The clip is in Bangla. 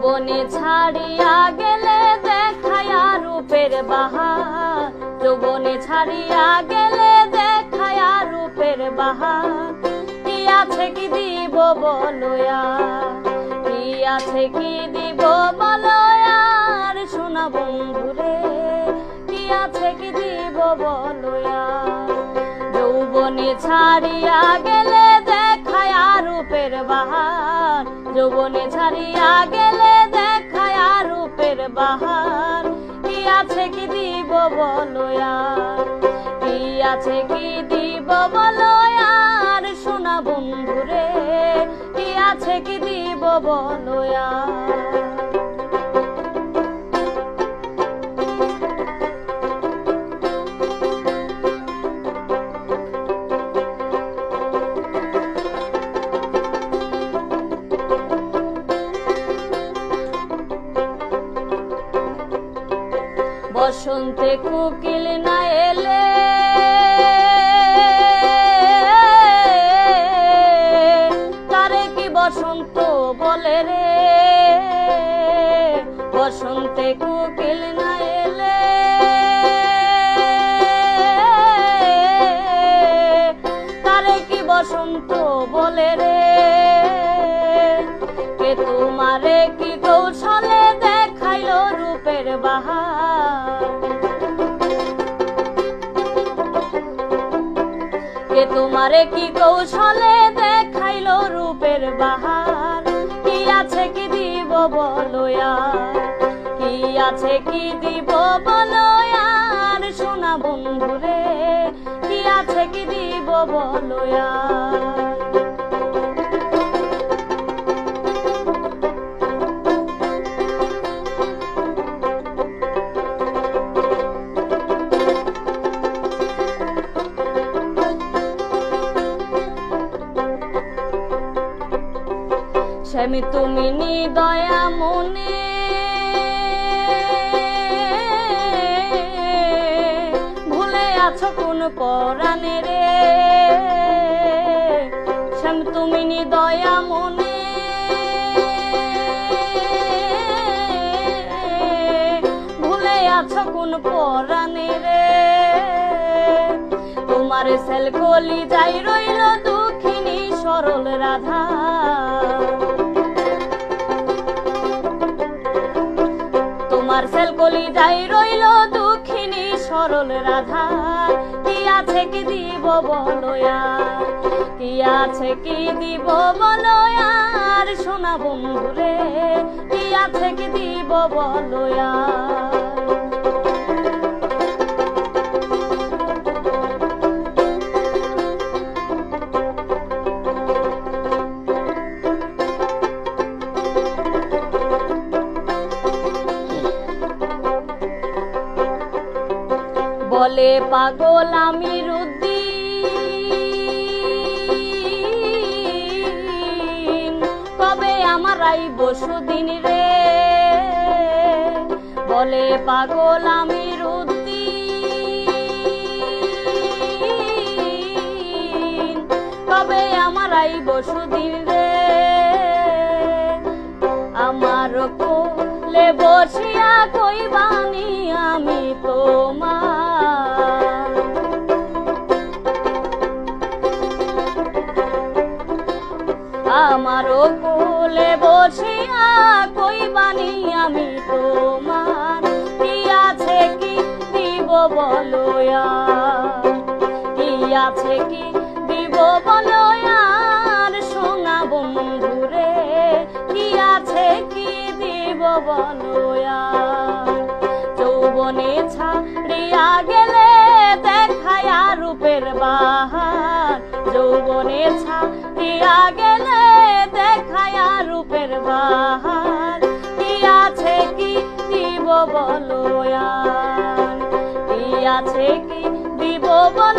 যৌবনে ছাড়িয়া গেলে দেখায়া রূপের বাহার। যৌবনে ছাড়িয়া গেলে দেখায়া রূপের বাহার। কি আছে কি দিব বলয়া? কি আছে কি দিব বলয়ার শোনা বন্ধুরে, কি আছে কি দিব বলয়া? যৌবনে ছাড়িয়া গেলে দেখায় রূপের বাহার। যৌবনে ছাড়িয়া গেলে বাহার। কি আছে কি দিব বলয়া কি আছে কি দিব বলয়ার শোনা বন্ধুরে, কি আছে কি দিব বলয়া বসন্তে কুকিল না এলে। তারে কি বসন্ত বলে রে? বসন্তে কুকিল না এলে। তারে কি বসন্ত বলে রে? কে তোমারে কি কৌশলে দেখাইলো রূপের বাহার? কে তোমারে কি কৌশলে দেখাইলো রূপের বাহার? কি আছে কি দিব বলয়া কি আছে কি দিব বলয়ার? সোনা বন্ধুরে, কি আছে কি দিব বলয়া স্বামী, তুমি নিদয়া মনে। ভুলে আছো কোন পরাণে রে? স্বামী, তুমি নিদয়া মনে। ভুলে আছো কোন পরাণে রে? তোমার সেল কলি যাই রইল দুঃখিনী সরল রাধা। তোমার সেল কলি যাই রইল দুঃখিনী সরল রাধা। কি আছে কি দিব বলয়া কি আছে কি দিব বলয়ার সোনা বন্ধুরে, কি আছে কি দিব বলয়া বলে, পাগল আমি রুদ্দি। কবে আমার আইব সুদিন রে? বলে, পাগল আমি রুদ্দি। কবে আমার আইব সুদিন রে? আমার কোলে বসিয়া কইবানি আমি তোমার আমার কোলে বসিয়া কইবানি আমি তোমার? কি আছে কি দিব বলয়া? কি আছে কি দিব বলয়ার সোনা বন্ধুরে, কি আছে কি দিব বলয়া বাহার কি আছে কি দিব বলয়া কি আছে কি দিব বলয়া